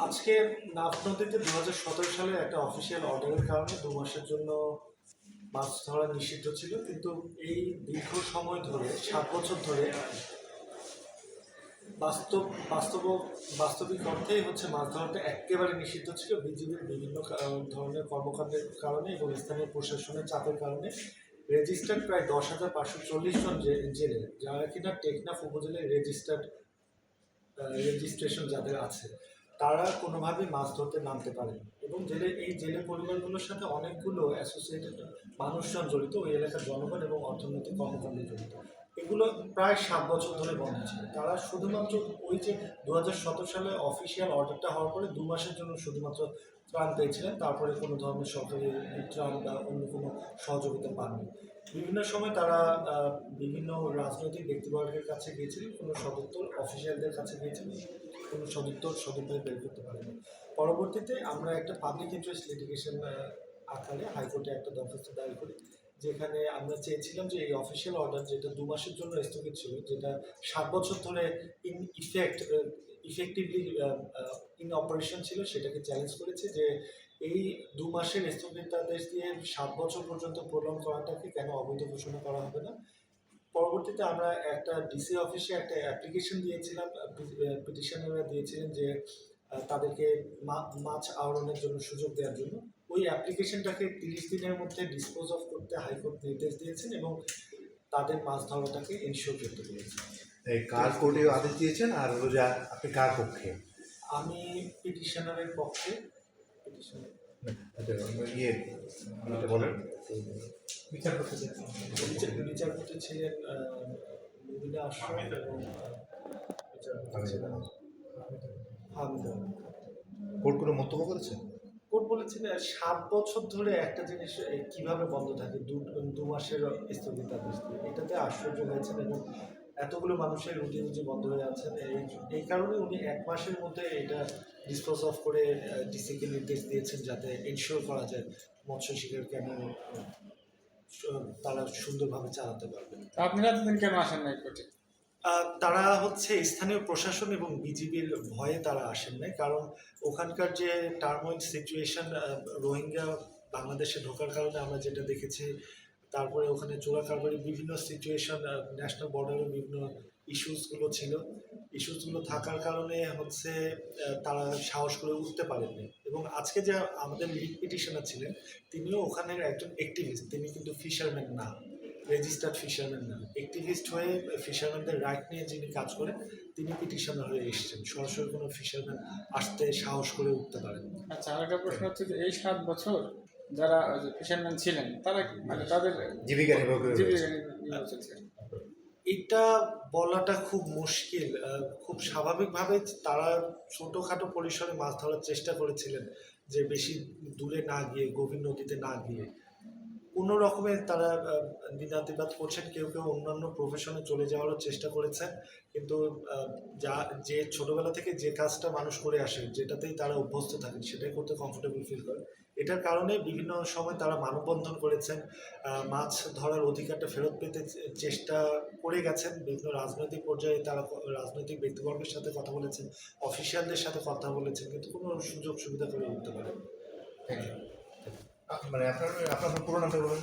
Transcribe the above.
আজকে নাফ নদীতে দু হাজার সতেরো সালে একটা অফিসিয়াল অর্ডারের কারণে দু মাসের জন্য মাছ ধরা নিষিদ্ধ ছিল, কিন্তু এই দীর্ঘ সময় ধরে, সাত বছর ধরে বাস্তব বাস্তব, বাস্তবিক অর্থেই হচ্ছে মাছ ধরাটা একেবারে নিষিদ্ধ ছিল। বিজিবির বিভিন্ন ধরনের কর্মকাণ্ডের কারণে এবং স্থানীয় প্রশাসনের চাপের কারণে রেজিস্টার্ড প্রায় দশ হাজার পাঁচশো চল্লিশ জন জেলে, যারা কিনা টেকনাফ উপজেলায় রেজিস্টার্ড রেজিস্ট্রেশন যাদের আছে। তারা কোনোভাবেই মাছ ধরতে নামতে পারে এবং জেলে, এই জেলে পরিবারগুলোর সাথে অনেকগুলো অ্যাসোসিয়েটেড মানুষজন জড়িত, ওই এলাকার জনগণ এবং অর্থনৈতিক কর্মকাণ্ডে জড়িত। এগুলো প্রায় সাত বছর ধরে বন্ধ ছিল। তারা শুধুমাত্র ওই যে দু হাজার সতেরো সালে অফিসিয়াল অর্ডারটা হওয়ার পরে দু মাসের জন্য শুধুমাত্র ত্রাণ পেয়েছিলেন। তারপরে কোনো ধরনের সরকারি ত্রাণ বা অন্য কোনো সহযোগিতা পাননি। বিভিন্ন সময় তারা বিভিন্ন রাজনৈতিক ব্যক্তিবর্গের কাছে গিয়েছিলেন কোনো সদুত্তর অফিসিয়ালদের কাছে গিয়েছিলেন কোনো সদুত্তর সদুপায় বের করতে পারেনি। পরবর্তীতে আমরা একটা পাবলিক ইন্টারেস্ট লিটিগেশন আকারে হাইকোর্টে একটা দরখাস্ত দায়ের করি। যেখানে আমরা চেয়েছিলাম যে এই অফিসিয়াল অর্ডার যেটা দু মাসের জন্য স্থগিত ছিল, যেটা সাত বছর ধরে in effect effectively in operation ছিল, সেটাকে চ্যালেঞ্জ করেছে যে এই দু মাসের স্থগিতাদেশ দিয়ে সাত বছর পর্যন্ত প্রলং করাটাকে কেন অবৈধ ঘোষণা করা হবে না? পরবর্তীতে আমরা একটা ডিসি অফিসে একটা অ্যাপ্লিকেশন দিয়েছিলাম পিটিশনাররা দিয়েছিলেন যে তাদেরকে মাছ আহরণের জন্য সুযোগ দেওয়ার জন্য। ওই অ্যাপ্লিকেশনটাকে তিরিশ দিনের মধ্যে ডিসপোজ অফ করতে হাইকোর্ট নির্দেশ দিয়েছেন এবং তাদের মাছ ধরাটাকে ইনশিওর করতে পেরেছেন। এই কার কোর্টে আদেশ দিয়েছেন? আর হলো যে আপনি কার পক্ষে? আমি পিটিশনারের পক্ষে। পিটিশনার আচ্ছা, ইয়ে বলেন। বিচারপতি বিচারপতি ছিলেন আহ, মুবিনা এবং বিচারপতি ছিলেন। কোর্ট কোনো মন্তব্য করেছে? কোর্ট বলেছেন সাত বছর ধরে একটা জিনিস কীভাবে বন্ধ থাকে? দু মাসের স্থগিতাদেশ এটাতে আশ্চর্য হয়েছেন এবং এতগুলো মানুষের রুটি রুজি বন্ধ হয়ে আছেন এই কারণে উনি এক মাসের মধ্যে এটা ডিসপোজ অফ করে ডিসিকে নির্দেশ দিয়েছেন যাতে ইনশিওর করা যায়, মৎস্য শিকার কেন তারা সুন্দরভাবে চালাতে পারবে। আপনারা কেন আসেন না তারা হচ্ছে স্থানীয় প্রশাসন এবং বিজিবির ভয়ে তারা আসেন নাই। কারণ ওখানকার যে টার্মোইল সিচুয়েশন রোহিঙ্গা বাংলাদেশে ঢোকার কারণে আমরা যেটা দেখেছি, তারপরে ওখানে চোরা কারবারি বিভিন্ন সিচুয়েশন ন্যাশনাল বর্ডারে বিভিন্ন ইস্যুসগুলো ছিল। ইস্যুসগুলো থাকার কারণে হচ্ছে তারা সাহস করে উঠতে পারেননি। এবং আজকে যে আমাদের লিড পিটিশনার ছিলেন, তিনিও ওখানের একজন অ্যাক্টিভিস্ট তিনি কিন্তু ফিশারম্যান না। রেজিস্টার্ড ফিশারম্যান না। অ্যাক্টিভিস্ট হয়ে ফিশারম্যানদের রাইট নিয়ে যিনি কাজ করেন তিনি পিটিশনার হয়ে এসেছেন। সরাসরি কোনো ফিশারম্যান আসতে সাহস করে উঠতে পারেন আচ্ছা আরেকটা প্রশ্ন হচ্ছে যে এই সাত বছর যারা ফিশারম্যান ছিলেন তারা কি- মানে তাদের জীবিকা নির্বাহ এটা বলাটা খুব মুশকিল। খুব স্বাভাবিকভাবে তারা ছোটোখাটো পরিসরে মাছ ধরার চেষ্টা করেছিলেন যে বেশি দূরে না গিয়ে গভীর নদীতে না গিয়ে। কোনো রকমের তারা দিনাতিপাত করছেন, কেউ কেউ অন্যান্য প্রফেশনে চলে যাওয়ারও চেষ্টা করেছেন। কিন্তু যা, যে ছোটবেলা থেকে যে কাজটা মানুষ করে আসে, যেটাতেই তারা অভ্যস্ত থাকেন, সেটাই করতে কমফোর্টেবল ফিল করে। এটার কারণে বিভিন্ন সময় তারা মানববন্ধন করেছেন মাছ ধরার অধিকারটা ফেরত পেতে চেষ্টা করে গেছেন। বিভিন্ন রাজনৈতিক পর্যায়ে তারা রাজনৈতিক ব্যক্তিবর্গের সাথে কথা বলেছেন, অফিসিয়ালদের সাথে কথা বলেছেন, কিন্তু কোনো সুযোগ সুবিধা করে উঠতে পারেন। মানে আপনার আপনার পুরো নামটা বলুন?